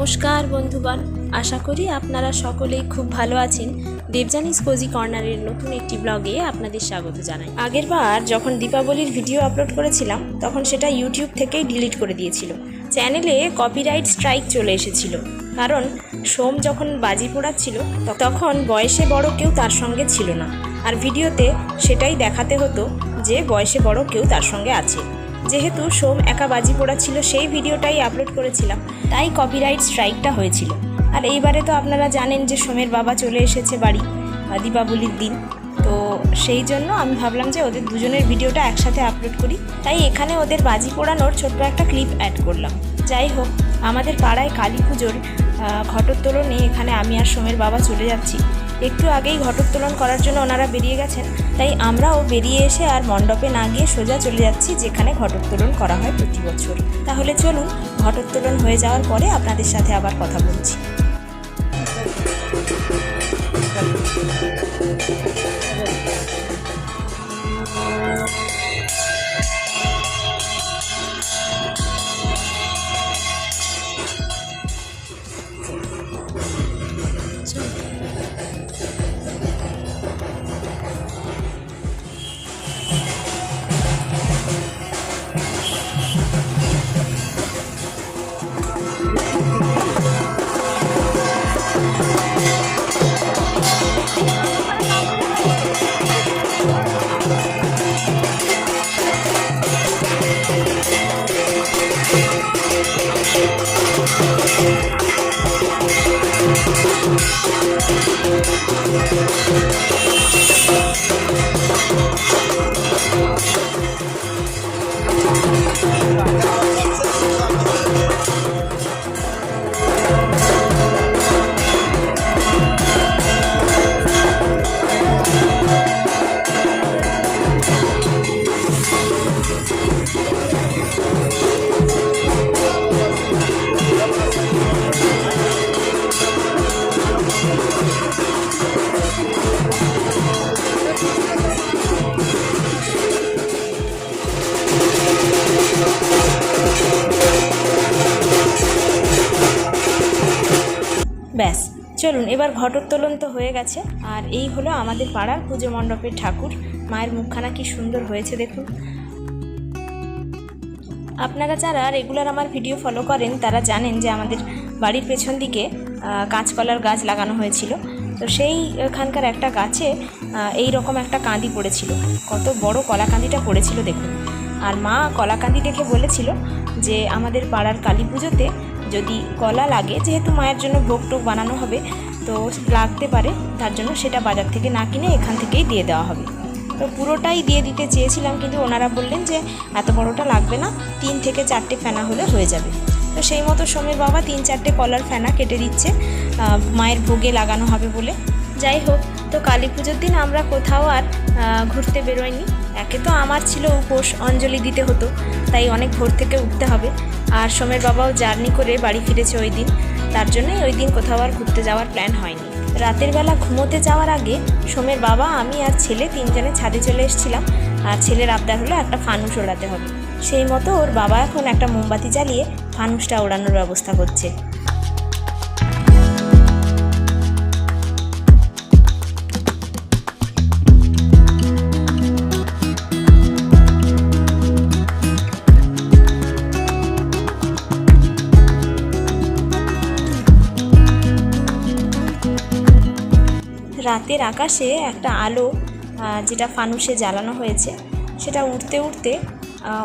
নমস্কার বন্ধুগণ, আশা করি আপনারা সকলেই খুব ভালো আছেন। দেবজানিস কোজি কর্নারের নতুন একটি ব্লগে আপনাদের স্বাগত জানাই। আগেরবার যখন দীপাবলির ভিডিও আপলোড করেছিলাম, তখন সেটা ইউটিউব থেকেই ডিলিট করে দিয়েছিল। চ্যানেলে কপিরাইট স্ট্রাইক চলে এসেছিল। কারণ সোম যখন বাজি পোড়াচ্ছিল তখন বয়সে বড় কেউ তার সঙ্গে ছিল না। আর ভিডিওতে সেটাই দেখাতে হতো যে বয়সে বড় কেউ তার সঙ্গে আছে। যেহেতু সোম একা বাজি পোড়াচ্ছিল, সেই ভিডিওটাই আপলোড করেছিলাম। তাই কপিরাইট স্ট্রাইকটা হয়েছিল। আর এইবারে তো আপনারা জানেন যে সোমের বাবা চলে এসেছে বাড়ি, দীপাবলির দিন। তো সেই জন্য আমি ভাবলাম যে ওদের দুজনের ভিডিওটা একসাথে আপলোড করি। তাই এখানে ওদের বাজি পোড়ানোর ছোট্ট একটা ক্লিপ অ্যাড করলাম। যাই হোক, আমাদের পাড়ায় কালী পুজোর ঘটোত্তোলনে এখানে আমি আর সোমের বাবা চলে যাচ্ছি। একটু আগেই ঘটোত্তোলন করার জন্য ওনারা বেরিয়ে গেছেন। তাই আমরাও বেরিয়ে এসে আর মণ্ডপে না গিয়ে সোজা চলে যাচ্ছি, যেখানে ঘটোত্তোলন করা হয় প্রতি বছর। তাহলে চলুন, ঘটোত্তোলন হয়ে যাওয়ার পরে আপনাদের সাথে আবার কথা বলছি। ব্যাস চলুন, এবার ঘটোত্তোলন তো হয়ে গেছে। আর এই হলো আমাদের পাড়ার পুজো মণ্ডপের ঠাকুর। মায়ের মুখখানা কি সুন্দর হয়েছে দেখুন। আপনারা যারা রেগুলার আমার ভিডিও ফলো করেন, তারা জানেন যে আমাদের বাড়ির পেছন দিকে কাঁচকলার গাছ লাগানো হয়েছিল। তো সেই এখানকার একটা গাছে এই রকম একটা কাঁদি পড়েছিল। কত বড় কলা কাঁদিটা পড়েছিল দেখুন। আর মা কলা কাঁদি দেখে বলেছিল যে আমাদের পাড়ার কালী পুজোতে যদি কলা লাগে, যেহেতু মায়ের জন্য ভোগ টোগ বানানো হবে, তো লাগতে পারে, তার জন্য সেটা বাজার থেকে না কিনে এখান থেকেই দিয়ে দেওয়া হবে। তো পুরোটাই দিয়ে দিতে চেয়েছিলাম, কিন্তু ওনারা বললেন যে এত বড়টা লাগবে না, তিন থেকে চারটে ফেনা হলে হয়ে যাবে। তো সেই মতো সোমের বাবা তিন চারটে কলার ফেনা কেটে দিচ্ছে মায়ের ভোগে লাগানো হবে বলে। যাই হোক, তো কালী পুজোর দিন আমরা কোথাও আর ঘুরতে বেরোয়নি একে তো আমার ছিল উপোস, অঞ্জলি দিতে হতো, তাই অনেক ভোর থেকে উঠতে হবে। আর সোমের বাবাও জার্নি করে বাড়ি ফিরেছে ওই দিন। তার জন্যই ওই দিন কোথাও আর ঘুরতে যাওয়ার প্ল্যান হয়নি। রাতের বেলা ঘুমোতে যাওয়ার আগে সোমের বাবা, আমি আর ছেলে তিনজনে ছাদে চলে এসেছিলাম। আর ছেলের আবদার হলো একটা ফানুস ওড়াতে হবে। সেই মতো ওর বাবা এখন একটা মোমবাতি জ্বালিয়ে ফানুসটা ওড়ানোর ব্যবস্থা করছে। রাতের আকাশে একটা আলো যেটা ফানুসে জ্বালানো হয়েছে, সেটা উঠতে উঠতে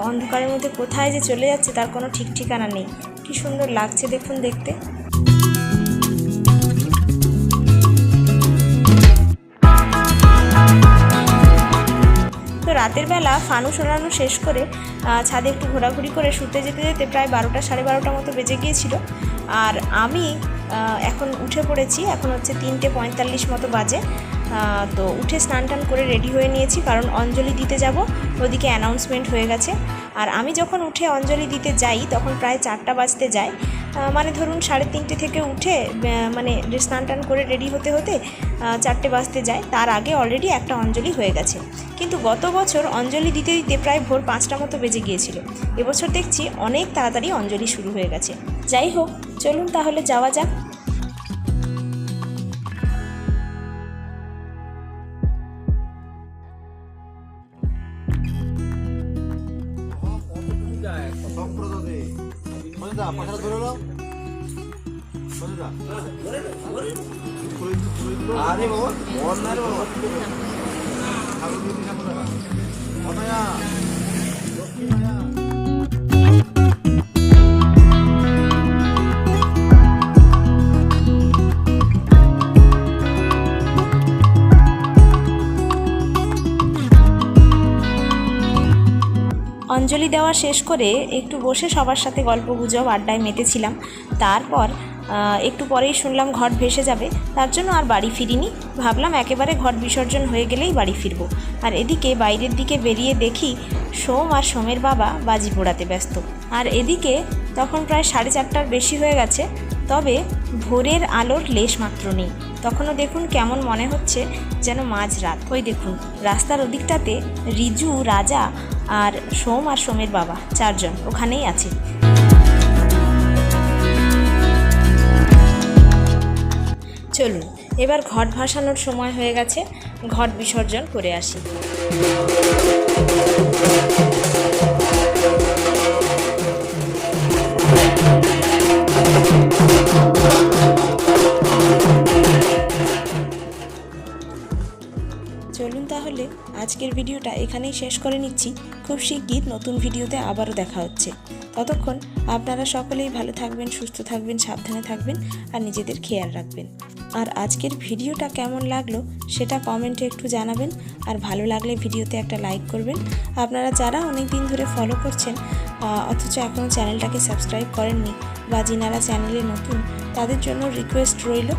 অন্ধকারের মধ্যে কোথায় যে চলে যাচ্ছে তার কোনো ঠিক ঠিকানা নেই। কি সুন্দর লাগছে দেখুন দেখতে। তো রাতের বেলা ফানুস ওড়ানো শেষ করে ছাদে একটু ঘোরাঘুরি করে শুতে যেতে যেতে প্রায় বারোটা সাড়ে বারোটা মতো বেজে গিয়েছিল। আর আমি এখন উঠে পড়েছি। এখন হচ্ছে তিনটে পঁয়তাল্লিশ মতো বাজে। তো উঠে স্নান টান করে রেডি হয়ে নিয়েছি, কারণ অঞ্জলি দিতে যাব। ওদিকে অ্যানাউন্সমেন্ট হয়ে গেছে। আর আমি যখন উঠে অঞ্জলি দিতে যাই, তখন প্রায় চারটা বাজতে যায়। মানে ধরুন সাড়ে তিনটে থেকে উঠে মানে স্নান টান করে রেডি হতে হতে চারটে বাজতে যায়। তার আগে অলরেডি একটা অঞ্জলি হয়ে গেছে। কিন্তু গত বছর অঞ্জলি দিতে দিতে প্রায় ভোর পাঁচটা মতো বেজে গিয়েছিল। এবছর দেখছি অনেক তাড়াতাড়ি অঞ্জলি শুরু হয়ে গেছে। যাই হোক, চলুন তাহলে যাওয়া যাক। সোজা পাখাটা ধরে নাও। আরে বাবা না অঞ্জলি দেওয়া শেষ করে একটু বসে সবার সাথে গল্প গুজব আড্ডায় মেতেছিলাম। তারপর একটু পরেই শুনলাম ঘট ভেসে যাবে। তার জন্য আর বাড়ি ফিরিনি। ভাবলাম একেবারে ঘট বিসর্জন হয়ে গেলেই বাড়ি ফিরবো। আর এদিকে বাইরের দিকে বেরিয়ে দেখি সোম আর সোমের বাবা বাজি পোড়াতে ব্যস্ত। আর এদিকে তখন প্রায় সাড়ে চারটার বেশি হয়ে গেছে। তবে ভোরের আলোর লেশ মাত্র নেই। তখনও দেখুন কেমন মনে হচ্ছে যেন মাঝরাত ওই দেখুন, রাস্তার ওদিকটাতে রিজু, রাজা আর সোম আর সোমের বাবা, চারজন, ওখানেই আছে। চলুন, এবার ঘট ভাসানোর সময় হয়ে গেছে। ঘট বিসর্জন করে আসি। চলুন তাহলে আজকের ভিডিওটা এখানেই শেষ করে নিচ্ছি। খুব শিগগির নতুন ভিডিওতে আবারও দেখা হচ্ছে। ততক্ষণ আপনারা সকলেই ভালো থাকবেন, সুস্থ থাকবেন, সাবধানে থাকবেন আর নিজেদের খেয়াল রাখবেন। আর আজকের ভিডিওটা কেমন লাগল সেটা কমেন্টে একটু জানাবেন আর ভালো লাগলে ভিডিওতে একটা লাইক করবেন। আপনারা যারা অনেক দিন ধরে ফলো করছেন অথচ এখনও চ্যানেলটাকে সাবস্ক্রাইব করেননি বা যিনারা চ্যানেলে নতুন, তাদের জন্য রিকোয়েস্ট রইল।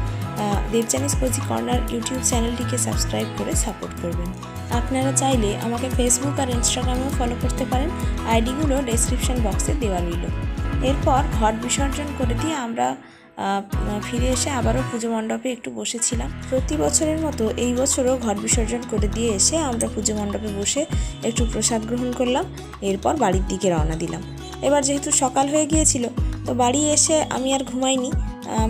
দেবজানিস কোজি কর্নার ইউটিউব চ্যানেলটিকে সাবস্ক্রাইব করে সাপোর্ট করবেন। আপনারা চাইলে আমাকে ফেসবুক আর ইনস্টাগ্রামেও ফলো করতে পারেন। আইডিগুলো ডেসক্রিপশন বক্সে দেওয়া রইল। এরপর ঘট বিসর্জন করে দিয়ে আমরা ফিরে এসে আবারও পুজো মণ্ডপে একটু বসেছিলাম। প্রতি বছরের মতো এই বছরও ঘট বিসর্জন করে দিয়ে এসে আমরা পুজো মণ্ডপে বসে একটু প্রসাদ গ্রহণ করলাম। এরপর বাড়ির দিকে রওনা দিলাম। এবার যেহেতু সকাল হয়ে গিয়েছিল, তো বাড়ি এসে আমি আর ঘুমাইনি।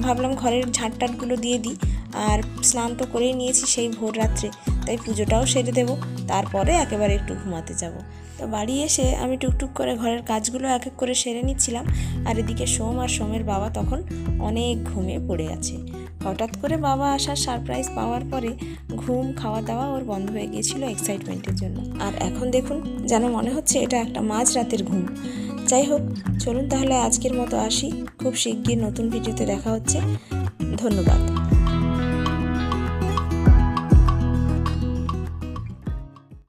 ভাবলাম ঘরের ঝাঁটটাটগুলো দিয়ে দিই। আর স্নান তো করেই নিয়েছি সেই ভোর রাত্রে। তাই পুজোটাও সেরে দেবো, তারপরে একেবারে একটু ঘুমাতে যাব। তো বাড়ি এসে আমি টুকটুক করে ঘরের কাজগুলো এক এক করে সেরে নিচ্ছিলাম। আর এদিকে সোম আর সোমের বাবা তখন অনেক ঘুমিয়ে পড়ে আছে। হঠাৎ করে বাবা আসার সারপ্রাইজ পাওয়ার পরে ঘুম খাওয়া দাওয়া ওর বন্ধ হয়ে গিয়েছিল এক্সাইটমেন্টের জন্য। আর এখন দেখুন, যেন মনে হচ্ছে এটা একটা মাঝ রাতের ঘুম। যাই হোক চলুন তাহলে আজকের মতো আসি। খুব শিগগির নতুন ভিডিওতে দেখা হচ্ছে। ধন্যবাদ।